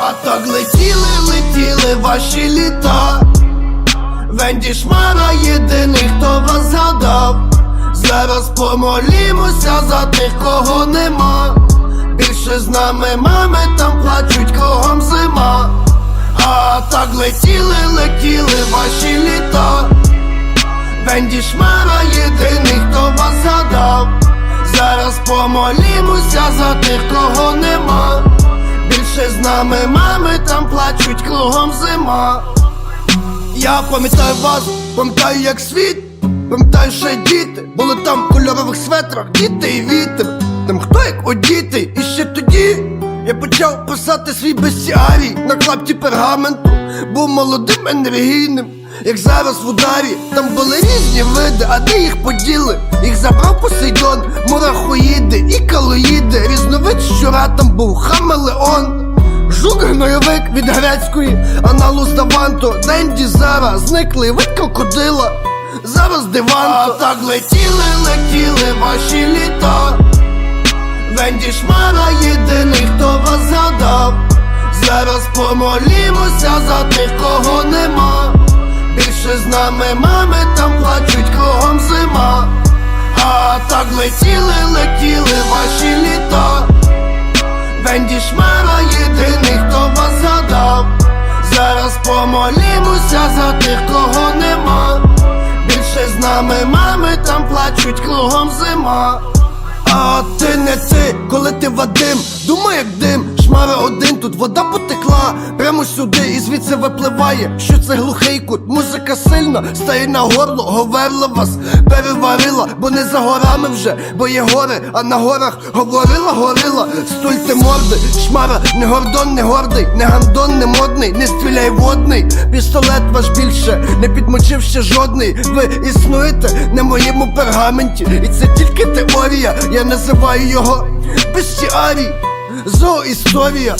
А так летіли, летіли ваші літа. Венді Шмара єдиний, хто вас згадав. Зараз помолімося за тих, кого нема. Більше з нами мами там плачуть кругом зима. А так летіли, летіли ваші літа. Венді Шмара єдиний, хто вас згадав. Зараз помолімося за тих, кого нема. Більше з нами. Мами там плачуть кругом зима. Я пам'ятаю вас, пам'ятаю як світ, пам'ятаю ще діти, були там в кольорових светрах, діти і вітер, там хто як одіти, і ще тоді я почав писати свій бестіарій на клапті пергаменту, був молодим енергійним, як зараз в ударі, там були різні види, а де їх поділи? Їх забрав Посейдон, мурахоїди і калоїди, різновид щура там був хамелеон. Жук гнойовик від грецької, аналу Ставанто, Денді Зара, зникли вид крокодила, зараз диванто. А так летіли, летіли ваші літа. Венді Шмара єдиний, хто вас згадав. Зараз помолімося за тих, кого нема. Більше з нами мами там плачуть кругом зима. А так летіли, летіли ваші літа. Венді Шмара єдиний, хто вас задав. Зараз помолімося за тих, кого нема. Більше з нами мами там плачуть кругом зима. А ти не ти, коли ти Вадим, думай як дим, шмари один, тут вода потекла. Прямо сюди і звідси випливає, що це глухий кут, музика сильна, стає на горло, говерла вас, переварила, бо не за горами вже, бо є гори, а на горах говорила, горила, стульте морди, шмара, не гордон, не гордий, не гандон, не модний, не стріляй водний, пістолет ваш більше, не підмочив ще жодний. Ви існуєте на моєму пергаменті, і це тільки теорія, я називаю його бестіарій, зооісторія.